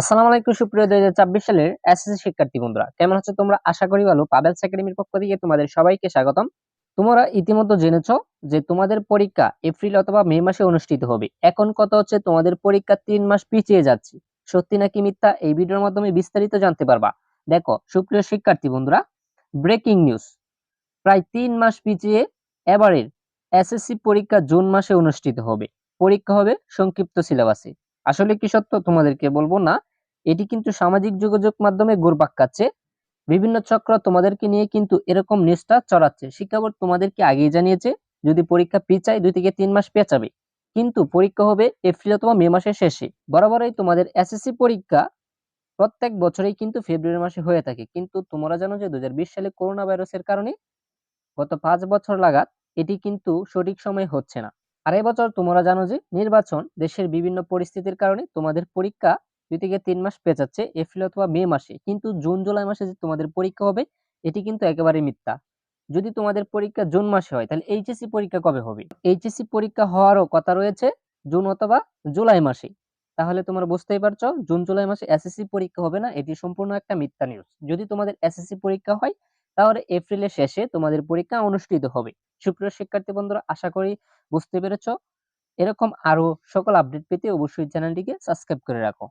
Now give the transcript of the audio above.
আসসালামু আলাইকুম, সুপ্রিয় দুই হাজার চব্বিশ সালের এসএসসি শিক্ষার্থী বন্ধুরা। কেমন আছো তোমরা? আশা করি ভালো। পাবেলস একাডেমির পক্ষ থেকে তোমাদের সবাইকে স্বাগতম। তোমরা ইতিমধ্যে জেনেছো যে তোমাদের পরীক্ষা এপ্রিল অথবা মে মাসে অনুষ্ঠিত হবে। এখন কত হচ্ছে তোমাদের পরীক্ষা তিন মাস পিছিয়ে যাচ্ছে। সত্যি নাকি মিথ্যা? এই ভিডিওর মাধ্যমে বিস্তারিত জানতে পারবা। দেখো, সুপ্রিয় শিক্ষার্থী বন্ধুরা ব্রেকিং নিউজ প্রায় তিন মাস পিছিয়ে এবারের এসএসসি পরীক্ষা জুন মাসে অনুষ্ঠিত হবে। পরীক্ষা হবে সংক্ষিপ্ত সিলেবাসে। আসলে কি সত্য? তোমাদেরকে বলব না। এটি কিন্তু সামাজিক যোগাযোগ মাধ্যমে ঘুরপাক খাচ্ছে। বিভিন্ন চক্র তোমাদেরকে নিয়ে কিন্তু এরকম নিউজটা চড়াচ্ছে। শিক্ষা বোর্ড তোমাদেরকে আগেই জানিয়েছে, যদি পরীক্ষা পিছায় দুই থেকে তিন মাস পেঁচাবে। কিন্তু পরীক্ষা হবে এপ্রিল অথবা মে মাসের শেষে। বরাবরই তোমাদের এসএসসি পরীক্ষা প্রত্যেক বছরেই কিন্তু ফেব্রুয়ারি মাসে হয়ে থাকে। কিন্তু তোমরা জানো যে দু হাজার বিশ সালে করোনা ভাইরাসের কারণে গত পাঁচ বছর লাগাত এটি কিন্তু সঠিক সময় হচ্ছে না। আর এবছর তোমরা জানো যে নির্বাচন দেশের বিভিন্ন পরিস্থিতির কারণে তোমাদের পরীক্ষা দুই থেকে তিন মাস পেঁচাচ্ছে, এপ্রিল অথবা মে মাসে। কিন্তু জুন, জুলাই মাসে যে তোমাদের পরীক্ষা হবে, এটি কিন্তু একেবারে মিথ্যা। যদি তোমাদের পরীক্ষা জুন মাসে হয়, তাহলে এইচএসসি পরীক্ষা কবে হবে? এইচএসসি পরীক্ষা হওয়ারও কথা রয়েছে, জুন অথবা জুলাই মাসে। তাহলে তোমরা বুঝতেই পারছ, জুন, জুলাই মাসে এসএসসি পরীক্ষা হবে না, এটি সম্পূর্ণ একটা মিথ্যা নিউজ যদি তোমাদের এসএসসি পরীক্ষা হয়, তাহলে এপ্রিলের শেষে তোমাদের পরীক্ষা অনুষ্ঠিত হবে। সুপ্রিয় শিক্ষার্থী বন্ধুরা, আশা করি বুঝতে পেরেছ। এরকম আরও সকল আপডেট পেতে অবশ্যই চ্যানেলটিকে সাবস্ক্রাইব করে রাখো।